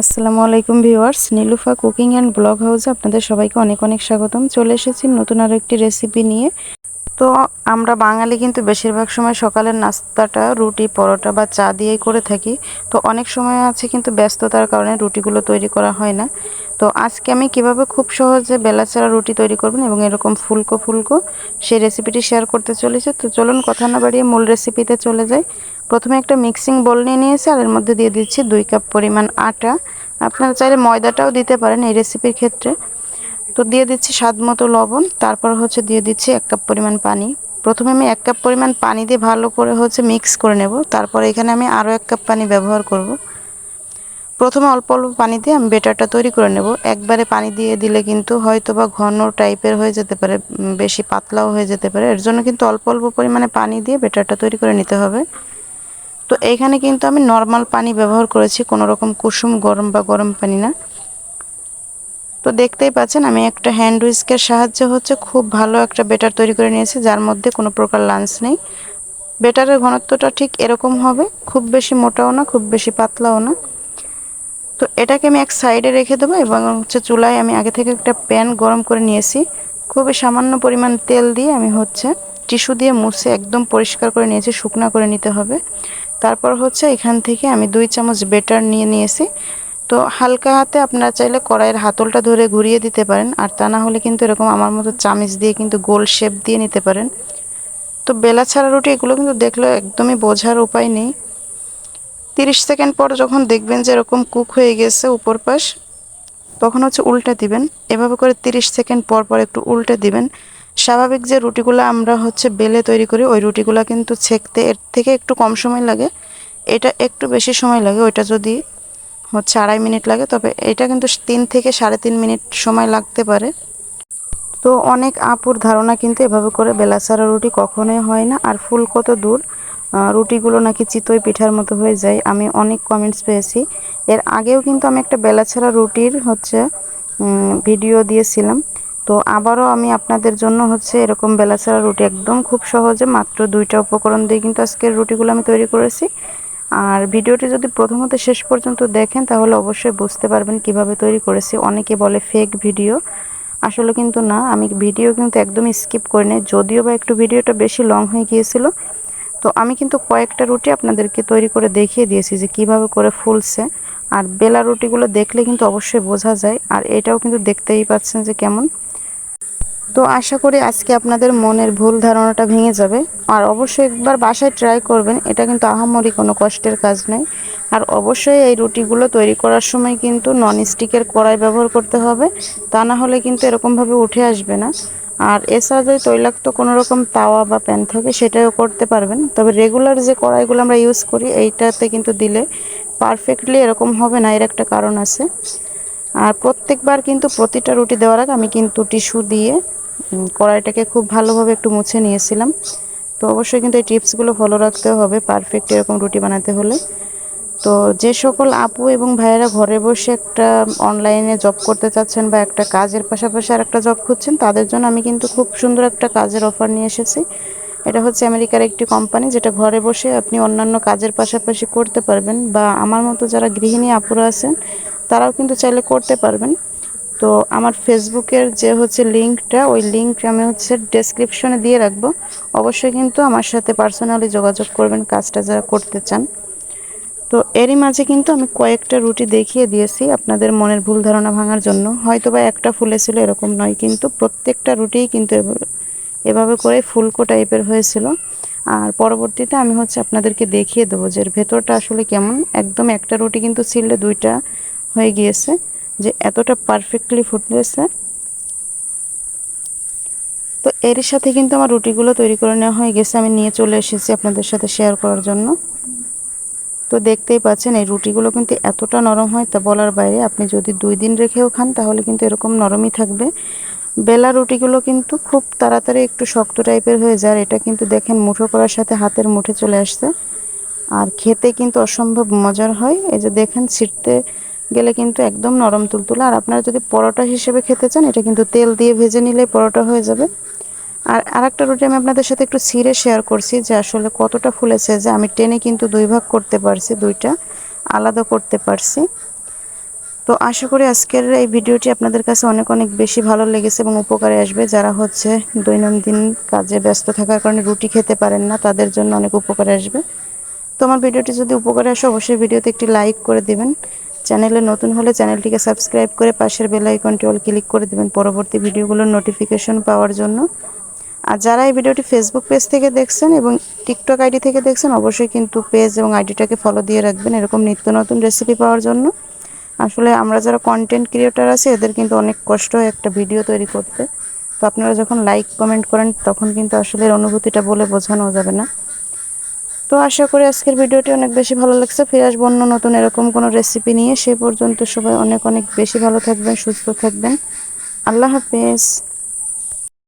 আসসালামু আলাইকুম viewers, Nilufa cooking and blog হাউসে আপনাদের সবাইকে অনেক অনেক স্বাগতম। চলে এসেছি নতুন আরও একটি রেসিপি নিয়ে। তো আমরা বাঙালি কিন্তু বেশিরভাগ সময় সকালের নাস্তাটা রুটি, পরোটা বা চা দিয়েই করে থাকি। তো অনেক সময় আছে কিন্তু ব্যস্ততার কারণে রুটিগুলো তৈরি করা হয় না। তো আজকে আমি কীভাবে খুব সহজে বেলাচারা রুটি তৈরি করবেন এবং এরকম ফুলকো ফুলকো সেই রেসিপিটি শেয়ার করতে চলেছে। তো চলুন কথা না বাড়িয়ে মূল রেসিপিতে চলে যাই। প্রথমে একটা মিক্সিং বোল নিয়ে নিয়েছি আর এর মধ্যে দিয়ে দিচ্ছি দুই কাপ পরিমাণ আটা। আপনারা চাইলে ময়দাটাও দিতে পারেন এই রেসিপির ক্ষেত্রে। তো দিয়ে দিচ্ছি স্বাদ মতো লবণ, তারপর হচ্ছে দিয়ে দিচ্ছি এক কাপ পরিমাণ পানি। প্রথমে আমি এক কাপ পরিমাণ পানি দিয়ে ভালো করে হচ্ছে মিক্স করে নেব, তারপর এখানে আমি আরও এক কাপ পানি ব্যবহার করব। প্রথমে অল্প অল্প পানি দিয়ে আমি বেটারটা তৈরি করে নেব। একবারে পানি দিয়ে দিলে কিন্তু হয়তো বা ঘন টাইপের হয়ে যেতে পারে বেশি পাতলাও হয়ে যেতে পারে। এর জন্য কিন্তু অল্প অল্প পরিমাণে পানি দিয়ে বেটারটা তৈরি করে নিতে হবে। তো এইখানে কিন্তু আমি নর্মাল পানি ব্যবহার করেছি, কোনো রকম কুসুম, গরম বা গরম পানি না। তো দেখতেই পাচ্ছেন, আমি একটা হ্যান্ড উইস্কের সাহায্যে হচ্ছে খুব ভালো একটা বেটার তৈরি করে নিয়েছি, যার মধ্যে কোনো প্রকার লাঞ্চ নেই। বেটারের ঘনত্বটা ঠিক এরকম হবে, খুব বেশি মোটাও না, খুব বেশি পাতলাও না। তো এটাকে আমি এক সাইডে রেখে দেবো এবং হচ্ছে চুলায় আমি আগে থেকে একটা প্যান গরম করে নিয়েছি। খুবই সামান্য পরিমাণ তেল দিয়ে আমি হচ্ছে টিস্যু দিয়ে মুছে একদম পরিষ্কার করে নিয়েছি, শুকনা করে নিতে হবে। তারপর হচ্ছে এখান থেকে আমি দুই চামচ বেটার নিয়ে নিয়েছি। তো হালকা হাতে আপনারা চাইলে কড়াইয়ের হাতলটা ধরে ঘুরিয়ে দিতে পারেন, আর তা না হলে কিন্তু এরকম আমার মতো চামিচ দিয়ে কিন্তু গোল শেপ দিয়ে নিতে পারেন। তো বেলা ছাড়া রুটি এগুলো কিন্তু দেখলে একদমই বোঝার উপায় নেই। তিরিশ সেকেন্ড পর যখন দেখবেন যে এরকম কুক হয়ে গেছে উপর পাশ, তখন হচ্ছে উল্টে দিবেন। এভাবে করে তিরিশ সেকেন্ড পর পর একটু উল্টে দিবেন। স্বাভাবিক যে রুটিগুলো আমরা হচ্ছে বেলে তৈরি করি, ওই রুটিগুলো কিন্তু ছেঁকতে এর থেকে একটু কম সময় লাগে। এটা একটু বেশি সময় লাগে, ওইটা যদি হচ্ছে আড়াই মিনিট লাগে, তবে এটা কিন্তু তিন থেকে সাড়ে তিন মিনিট সময় লাগতে পারে। তো অনেক আপুর ধারণা কিন্তু এভাবে করে বেলাসারা রুটি কখনোই হয় না, আর ফুল কত দূর রুটিগুলো নাকি চিতই পিঠার মতো হয়ে যায়, আমি অনেক কমেন্টস পেয়েছি। এর আগেও কিন্তু আমি একটা বেলাছাড়া রুটির হচ্ছে ভিডিও দিয়েছিলাম। তো আবারও আমি আপনাদের জন্য হচ্ছে এরকম বেলাছাড়া রুটি একদম খুব সহজে মাত্র দুইটা উপকরণ দিয়ে কিন্তু আজকের রুটিগুলো আমি তৈরি করেছি। আর ভিডিওটি যদি প্রথমত শেষ পর্যন্ত দেখেন, তাহলে অবশ্যই বুঝতে পারবেন কীভাবে তৈরি করেছি। অনেকে বলে ফেক ভিডিও আসলে কিন্তু না, আমি ভিডিও কিন্তু একদম স্কিপ করি নাই। যদিও বা একটু ভিডিওটা বেশি লং হয়ে গিয়েছিল। তো আমি কিন্তু কয়েকটা রুটি আপনাদেরকে তৈরি করে দেখিয়ে দিয়েছি যে কীভাবে করে ফুলছে। আর বেলা রুটিগুলো দেখলে কিন্তু অবশ্যই বোঝা যায়। আর এটাও কিন্তু দেখতেই পাচ্ছেন যে কেমন। তো আশা করি আজকে আপনাদের মনের ভুল ধারণাটা ভেঙে যাবে। আর অবশ্যই একবার বাসায় ট্রাই করবেন, এটা কিন্তু আহামরি কোনো কষ্টের কাজ নয়। আর অবশ্যই এই রুটিগুলো তৈরি করার সময় কিন্তু নন স্টিকের কড়াই ব্যবহার করতে হবে, তা না হলে কিন্তু এরকমভাবে উঠে আসবে না। আর এছাড়া যদি তৈলাক্ত কোনো রকম তাওয়া বা প্যান থাকে, সেটাও করতে পারবেন। তবে রেগুলার যে কড়াইগুলো আমরা ইউজ করি, এইটাতে কিন্তু দিলে পারফেক্টলি এরকম হবে না, এর একটা কারণ আছে। আর প্রত্যেকবার কিন্তু প্রতিটা রুটি দেওয়ার আগে আমি কিন্তু টিস্যু দিয়ে কড়াইটাকে খুব ভালোভাবে একটু মুছে নিয়েছিলাম। তো অবশ্যই কিন্তু এই টিপসগুলো ফলো রাখতে হবে পারফেক্ট এরকম রুটি বানাতে হলে। তো যে সকল আপু এবং ভাইয়েরা ঘরে বসে একটা অনলাইনে জব করতে চাচ্ছেন বা একটা কাজের পাশাপাশি আর একটা জব খুঁজছেন, তাদের জন্য আমি কিন্তু খুব সুন্দর একটা কাজের অফার নিয়ে এসেছি। এটা হচ্ছে আমেরিকার একটি কোম্পানি যেটা ঘরে বসে আপনি অন্যান্য কাজের পাশাপাশি করতে পারবেন বা আমার মতো যারা গৃহিণী আপুরা আছেন, তারাও কিন্তু চাইলে করতে পারবেন। তো আমার ফেসবুকের যে হচ্ছে লিঙ্কটা ওই লিঙ্ক আমি হচ্ছে ডেসক্রিপশনে দিয়ে রাখব। অবশ্যই কিন্তু আমার সাথে পার্সোনালি যোগাযোগ করবেন, কাজটা যারা করতে চান। তো এরই মাঝে কিন্তু আমি কয়েকটা রুটি দেখিয়ে দিয়েছি আপনাদের মনের ভুল ধারণা ভাঙার জন্য। হয়তো বা একটা ফুলেছিল এরকম নয়, কিন্তু প্রত্যেকটা রুটিই কিন্তু এভাবে করে ফুলকো টাইপের হয়েছিল। আর পরবর্তীতে আমি হচ্ছে আপনাদেরকে দেখিয়ে দেবো যে ভেতরটা আসলে কেমন। একদম একটা রুটি কিন্তু ছিললে দুইটা হয়ে গিয়েছে। যে এতটা পারফেক্টলি ফুটেছে তো এর সাথে কিন্তু আমার রুটিগুলো তৈরি করে নেওয়া হয়ে গেছে। আমি নিয়ে চলে এসেছি আপনাদের সাথে শেয়ার করার জন্য। তো দেখতেই পাচ্ছেন, এই রুটিগুলো কিন্তু এতটা নরম হয়, তা বলার বাইরে আপনি যদি দুই দিন রেখেও খান, তাহলে কিন্তু এরকম নরমই থাকবে। বেলা রুটিগুলো কিন্তু খুব তাড়াতাড়ি একটু শক্ত টাইপের হয়ে যায় এটা কিন্তু দেখেন মুঠো করার সাথে হাতের মুঠে চলে আসছে। আর খেতে কিন্তু অসম্ভব মজার হয়। এই যে দেখেন, ছিটতে গেলে কিন্তু একদম নরম তুলতুলা। আর আপনারা যদি পরোটা হিসেবে খেতে চান, এটা কিন্তু তেল দিয়ে ভেজে নিলে পরোটা হয়ে যাবে। আর আরেকটা রুটি আমি আপনাদের সাথে একটু ছিঁড়ে শেয়ার করছি যে আসলে কতটা ফুলেছে যে আমি টেনে কিন্তু দুই ভাগ করতে পারছি, দুইটা আলাদা করতে পারছি। তো আশা করি আজকের এই ভিডিওটি আপনাদের কাছে অনেক অনেক বেশি ভালো লেগেছে এবং উপকারে আসবে। যারা হচ্ছে দৈনন্দিন কাজে ব্যস্ত থাকার কারণে রুটি খেতে পারেন না, তাদের জন্য অনেক উপকারে আসবে। তো আমার ভিডিওটি যদি উপকারে আসে, অবশ্যই ভিডিওতে একটি লাইক করে দিবেন। চ্যানেলে নতুন হলে চ্যানেলটিকে সাবস্ক্রাইব করে পাশের বেল আইকনটি অল ক্লিক করে দিবেন পরবর্তী ভিডিওগুলোর নোটিফিকেশন পাওয়ার জন্য। আর যারা এই ভিডিওটি ফেসবুক পেজ থেকে দেখছেন এবং টিকটক আইডি থেকে দেখছেন, অবশ্যই কিন্তু পেজ এবং আইডিটাকে ফলো দিয়ে রাখবেন এরকম নিত্য নতুন রেসিপি পাওয়ার জন্য। আসলে আমরা যারা কন্টেন্ট ক্রিয়েটার আছে, এদের কিন্তু অনেক কষ্ট হয় একটা ভিডিও তৈরি করতে। তো আপনারা যখন লাইক কমেন্ট করেন, তখন কিন্তু আসলে অনুভূতিটা বলে বোঝানো যাবে না। তো আশা করি আজকের ভিডিওটি অনেক বেশি ভালো লাগছে। ফিরে আসব অন্য নতুন এরকম কোনো রেসিপি নিয়ে। সে পর্যন্ত সবাই অনেক অনেক বেশি ভালো থাকবেন, সুস্থ থাকবেন। আল্লাহ হাফেজ।